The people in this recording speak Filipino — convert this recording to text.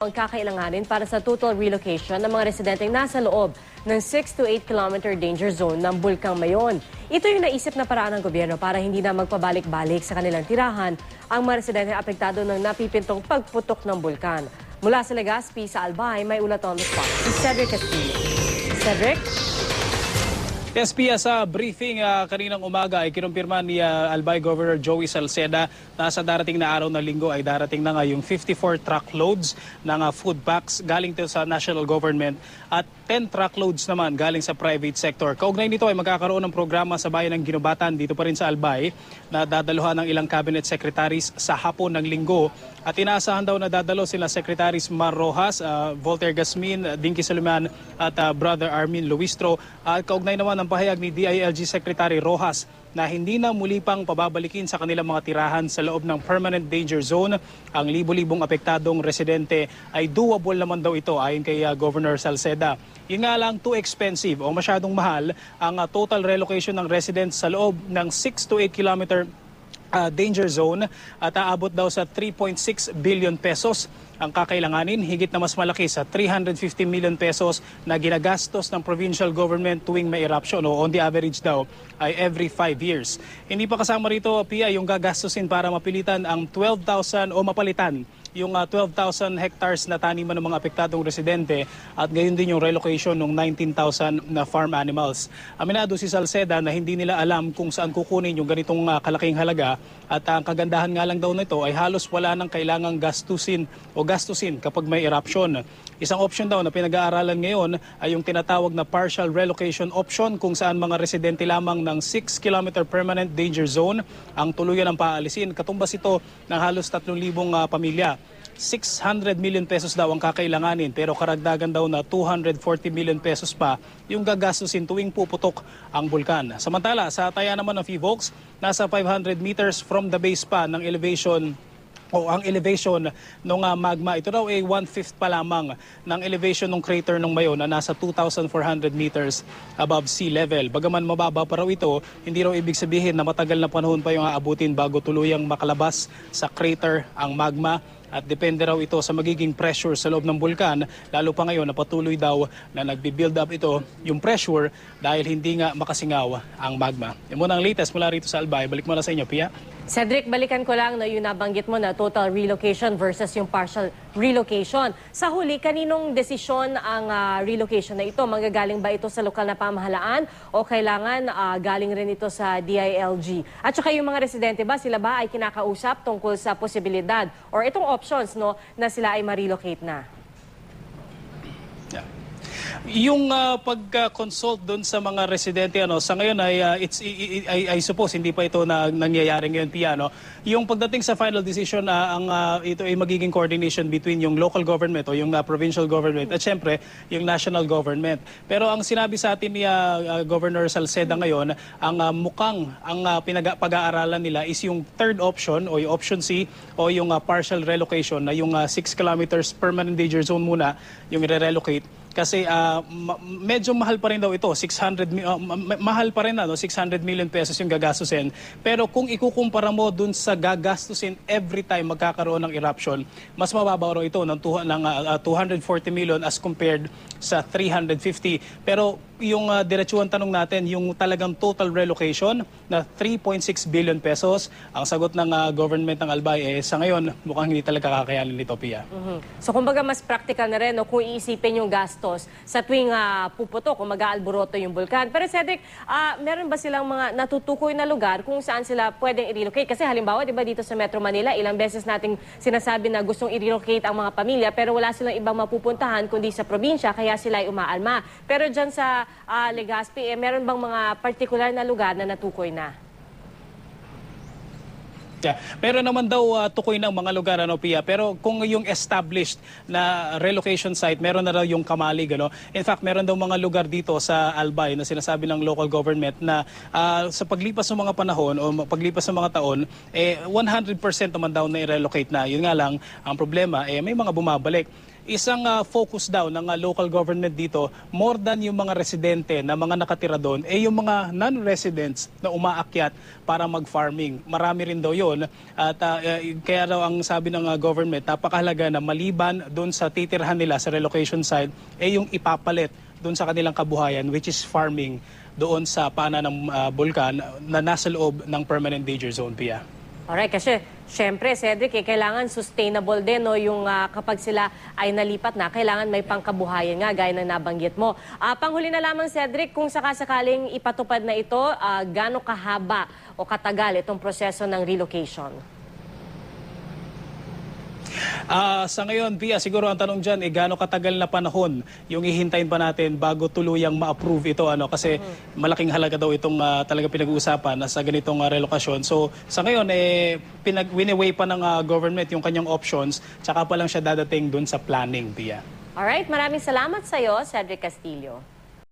ang kakailanganin para sa total relocation ng mga residenteng nasa loob ng 6 to 8 kilometer danger zone ng Bulkang Mayon. Ito yung naisip na paraan ng gobyerno para hindi na magpabalik-balik sa kanilang tirahan ang mga residenteng apektado ng napipintong pagputok ng bulkan. Mula sa Legazpi sa Albay, may ulat on the spot si Cedric Castillo. Cedric? Yes, Pia, sa briefing ah, kaninang umaga ay kinumpirma ni ah, Albay Governor Joey Salceda na sa darating na araw na linggo ay darating na nga yung 54 truckloads ng ah, food packs galing to sa national government at 10 truckloads naman galing sa private sector. Kaugnay nito ay magkakaroon ng programa sa bayan ng Ginubatan dito pa rin sa Albay na dadaluhan ng ilang cabinet secretaries sa hapon ng linggo at inaasahan daw na dadalo sila Secretaries Mar Rojas, ah, Voltaire Gasmin, Dinky Suliman at ah, Brother Armin Luistro. At kaugnay naman ng pahayag ni DILG Secretary Rojas na hindi na muli pang pababalikin sa kanilang mga tirahan sa loob ng permanent danger zone. Ang libo-libong apektadong residente ay doable naman daw ito ayon kay uh, Governor Salceda. Yun nga lang too expensive o masyadong mahal ang uh, total relocation ng residents sa loob ng 6 to 8 kilometer uh, danger zone at aabot daw sa 3.6 billion pesos ang kakailanganin, higit na mas malaki sa 350 million pesos na ginagastos ng provincial government tuwing may eruption o on the average daw ay every 5 years. Hindi pa kasama rito, Pia, yung gagastusin para mapilitan ang 12,000 o mapalitan yung uh, 12,000 hectares na taniman ng mga apektadong residente at gayon din yung relocation ng 19,000 na farm animals. Aminado si Salceda na hindi nila alam kung saan kukunin yung ganitong uh, kalaking halaga at ang kagandahan nga lang daw nito ay halos wala nang kailangang gastusin o gastusin kapag may eruption. Isang option daw na pinag-aaralan ngayon ay yung tinatawag na partial relocation option kung saan mga residente lamang ng 6 km permanent danger zone ang tuluyan ng paalisin. Katumbas ito ng halos 3,000 uh, pamilya. 600 million pesos daw ang kakailanganin pero karagdagan daw na 240 million pesos pa yung gagastusin tuwing puputok ang bulkan. Samantala, sa taya naman ng FIVOX, nasa 500 meters from the base pa ng elevation o ang elevation ng uh, magma. Ito raw ay one-fifth pa lamang ng elevation ng crater ng Mayon na nasa 2,400 meters above sea level. Bagaman mababa pa raw ito, hindi raw ibig sabihin na matagal na panahon pa yung aabutin bago tuluyang makalabas sa crater ang magma at depende raw ito sa magiging pressure sa loob ng bulkan lalo pa ngayon na patuloy daw na nagbi-build up ito yung pressure dahil hindi nga makasingaw ang magma. Yan muna ang latest mula rito sa Albay. Balik muna sa inyo, Pia. Cedric, balikan ko lang na yung nabanggit mo na total relocation versus yung partial relocation. Sa huli, kaninong desisyon ang ah, relocation na ito? Manggagaling ba ito sa lokal na pamahalaan o kailangan ah, galing rin ito sa DILG? At saka yung mga residente ba, sila ba ay kinakausap tungkol sa posibilidad or itong options no, na sila ay ma-relocate na? Yung uh, pagka-consult doon sa mga residente ano sa ngayon ay uh, it's I, I, I suppose hindi pa ito na nangyayari ngayon piano. Yung pagdating sa final decision uh, ang uh, ito ay magiging coordination between yung local government o yung uh, provincial government at syempre yung national government. Pero ang sinabi sa atin ni uh, uh, Governor Salceda ngayon, ang uh, mukhang ang uh, pinag- pag-aaralan nila is yung third option o yung option C o yung uh, partial relocation na yung 6 kilometers permanent danger zone muna yung i-relocate kasi uh, ma- medyo mahal pa rin daw ito 600 mi- uh, ma- mahal pa rin ano 600 million pesos yung gagastusin. Pero kung ikukumpara mo dun sa gagastusin every time magkakaroon ng eruption mas mababaw raw ito ng, ng uh, uh, 240 million as compared sa 350 pero yung uh, diretsuhan tanong natin yung talagang total relocation na 3.6 billion pesos ang sagot ng uh, government ng Albay eh sa ngayon mukhang hindi talaga kakayanin nito Pia Mhm. So kumbaga mas practical na rin no, kung iisipin yung gastos sa tuwing ah, puputok o mag-aalboroto yung bulkan. Pero Cedric, ah, meron ba silang mga natutukoy na lugar kung saan sila pwedeng i-relocate? Kasi halimbawa, di ba dito sa Metro Manila, ilang beses nating sinasabi na gustong i-relocate ang mga pamilya pero wala silang ibang mapupuntahan kundi sa probinsya kaya sila ay umaalma. Pero dyan sa ah, Legazpi, eh, meron bang mga particular na lugar na natukoy na? Yeah. Meron naman daw uh, tukoy ng mga lugar ano Pia, pero kung yung established na relocation site, meron na daw yung Kamalig ano. In fact, meron daw mga lugar dito sa Albay na sinasabi ng local government na uh, sa paglipas ng mga panahon o paglipas ng mga taon, eh 100% naman daw na i-relocate na. Yun nga lang, ang problema eh may mga bumabalik isang ah, focus daw ng ah, local government dito, more than yung mga residente na mga nakatira doon, eh yung mga non-residents na umaakyat para mag-farming. Marami rin daw yun. At eh, kaya daw ang sabi ng ah, government, napakahalaga na maliban doon sa titirhan nila sa relocation side, eh yung ipapalit doon sa kanilang kabuhayan, which is farming doon sa pana ng ah, bulkan na nasa loob ng permanent danger zone, Pia. Alright, kasi syempre, Cedric, eh, kailangan sustainable din no, yung ah, kapag sila ay nalipat na, kailangan may pangkabuhayan nga, gaya na nabanggit mo. Ah, panghuli na lamang, Cedric, kung sakasakaling ipatupad na ito, ah, gaano kahaba o katagal itong proseso ng relocation? Ah, sa ngayon, Pia, siguro ang tanong dyan, eh, gaano katagal na panahon yung ihintayin pa natin bago tuluyang ma-approve ito? Ano? Kasi malaking halaga daw itong ah, talaga pinag-uusapan na sa ganitong ah, relokasyon. So sa ngayon, eh, pinag winiweigh pa ng ah, government yung kanyang options, tsaka pa lang siya dadating dun sa planning, Pia. Alright, maraming salamat sa iyo, Cedric Castillo.